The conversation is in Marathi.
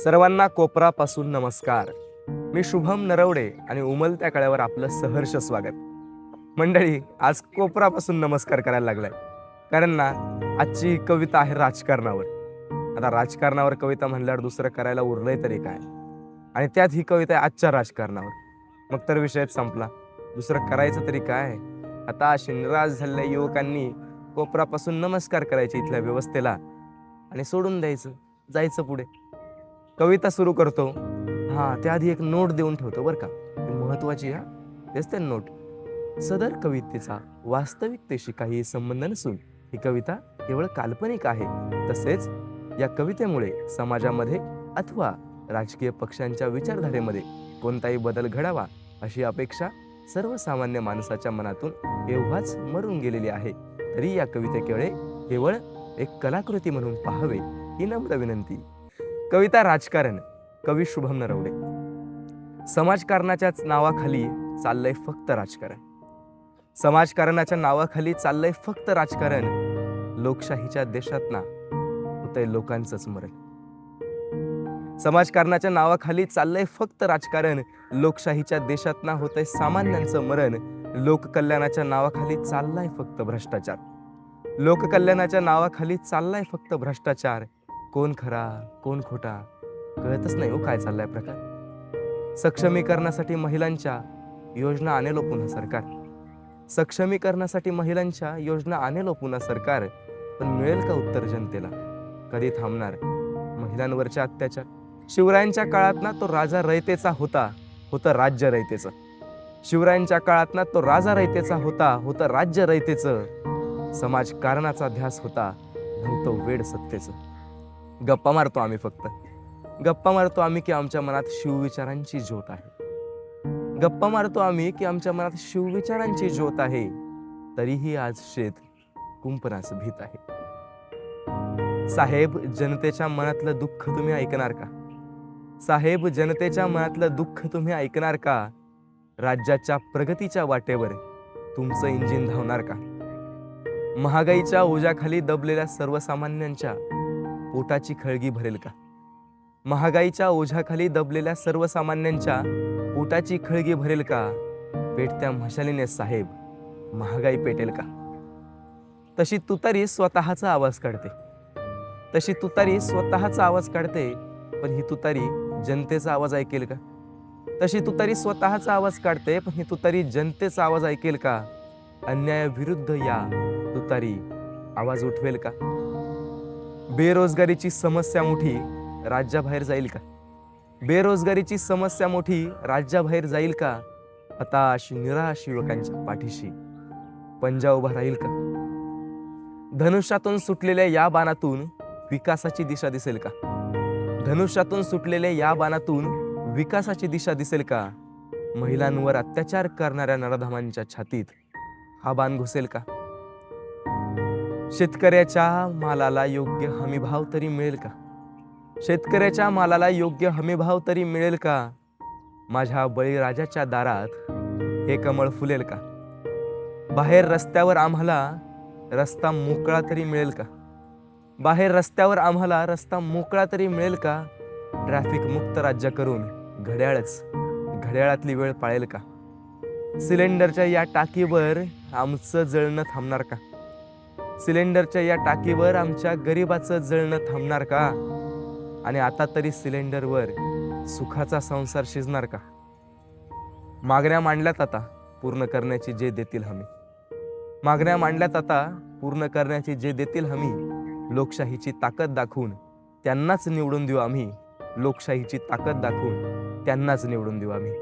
सर्वांना कोपरापासून नमस्कार. मी शुभम नरवडे आणि उमलत्या कळ्यावर आपलं सहर्ष स्वागत. मंडळी आज कोपरापासून नमस्कार करायला लागलाय. कारण ना आजची ही कविता आहे राजकारणावर. आता राजकारणावर कविता म्हणल्यावर दुसरं करायला उरलंय तरी काय? आणि त्यात ही कविता आहे आजच्या राजकारणावर. मग तर विषयच संपला. दुसरं करायचं तरी काय? आता शिनराज झालेल्या युवकांनी कोपरापासून नमस्कार करायचे इथल्या व्यवस्थेला. आणि सोडून द्यायचं. जायचं पुढे. कविता सुरू करतो. हा त्याआधी एक नोट देऊन ठेवतो बरं का. ती महत्वाची हा. तेच ते नोट. सदर कवितेचा वास्तविकतेशी काही संबंध नसून ही कविता केवळ काल्पनिक आहे. तसेच या कवितेमुळे समाजामध्ये अथवा राजकीय पक्षांच्या विचारधारेमध्ये कोणताही बदल घडावा अशी अपेक्षा सर्वसामान्य माणसाच्या मनातून एव्हाच मरून गेलेली आहे. तरी या कवितेकडे केवळ एक कलाकृती म्हणून पाहावे ही नम्र विनंती. कविता राजकारण कवी शुभम नरवडे. समाजकारणाच्याच नावाखाली चाललंय फक्त राजकारण. समाजकारणाच्या नावाखाली चाललंय फक्त राजकारण. लोकशाहीच्या देशात ना होतंय लोकांचंच मरण समाजकारणाच्या नावाखाली चाललंय फक्त राजकारण. लोकशाहीच्या देशात ना होतंय सामान्यांचं मरण. लोककल्याणाच्या नावाखाली चाललाय फक्त भ्रष्टाचार. लोककल्याणाच्या नावाखाली चाललाय फक्त भ्रष्टाचार. कोण खरा कोण खोटा कळतच नाही हो काय चाललाय प्रकार. सक्षमीकरणासाठी महिलांच्या योजना आणेलो हो पुन्हा सरकार. सक्षमीकरणासाठी महिलांच्या योजना आणेलो हो पुन्हा सरकार पण मिळेल का उत्तर जनतेला? कधी थांबणार? महिलांवरच्या अत्याचार. शिवरायांच्या काळात ना तो राजा रयतेचा होता होतं राज्य रयतेचं. शिवरायांच्या काळात ना तो राजा रयतेचा होता होतं राज्य रयतेचं. समाजकारणाचा ध्यास होता नव्हतं वेड सत्तेचं. गप्पा मारतो आम्ही फक्त. गप्पा मारतो आम्ही की आमच्या मनात शिवविचारांची ज्योत आहे. गप्पा मारतो आम्ही की आमच्या मनात शिवविचारांची ज्योत आहे. तरीही आज शेत कुंपणास भीत आहे. साहेब जनतेच्या मनातलं दुःख तुम्ही ऐकणार का? साहेब जनतेच्या मनातलं दुःख तुम्ही ऐकणार का? राज्याच्या प्रगतीच्या वाटेवर तुमचं इंजिन धावणार का? महागाईच्या ओझ्याखाली दबलेल्या सर्वसामान्यांच्या पोटाची खळगी भरेल का? महागाईच्या ओझ्याखाली दबलेल्या सर्वसामान्यांच्या पोटाची खळगी भरेल का? पेटत्या मशालीने साहेब महागाई पेटेल का? तशी तुतारी स्वतःचा आवाज काढते. तशी तुतारी स्वतःचा आवाज काढते पण ही तुतारी जनतेचा आवाज ऐकेल का? तशी तुतारी स्वतःचा आवाज काढते पण ही तुतारी जनतेचा आवाज ऐकेल का? अन्यायाविरुद्ध या तुतारी आवाज उठवेल का? बेरोजगारीची समस्या मोठी राज्याबाहेर जाईल का? बेरोजगारीची समस्या मोठी राज्याबाहेर जाईल का? हताश निराश युवकांच्या पाठीशी. पंजा उभा राहील का? धनुष्यातून सुटलेल्या या बाणातून विकासाची दिशा दिसेल का? धनुष्यातून सुटलेल्या या बाणातून विकासाची दिशा दिसेल का? महिलांवर अत्याचार करणाऱ्या नराधमांच्या छातीत हा बाण घुसेल का? शेतकऱ्याच्या मालाला योग्य हमीभाव तरी मिळेल का? शेतकऱ्याच्या मालाला योग्य हमीभाव तरी मिळेल का? माझ्या बळीराजाच्या दारात हे कमळ फुलेल का? बाहेर रस्त्यावर आम्हाला रस्ता मोकळा तरी मिळेल का? बाहेर रस्त्यावर आम्हाला रस्ता मोकळा तरी मिळेल का? ट्रॅफिक मुक्त राज्य करून घड्याळच घड्याळातली वेळ पाळेल का? सिलेंडरच्या या टाकीवर आमचं जळणं थांबणार का? सिलेंडरच्या या टाकीवर आमच्या गरिबाचं जळणं थांबणार का? आणि आता तरी सिलेंडरवर सुखाचा संसार शिजणार का? मागण्या मांडल्यात आता पूर्ण करण्याची जे देतील हमी. मागण्या मांडल्यात आता पूर्ण करण्याची जे देतील हमी लोकशाहीची ताकद दाखवून त्यांनाच निवडून देऊ आम्ही. लोकशाहीची ताकद दाखवून त्यांनाच निवडून देऊ आम्ही.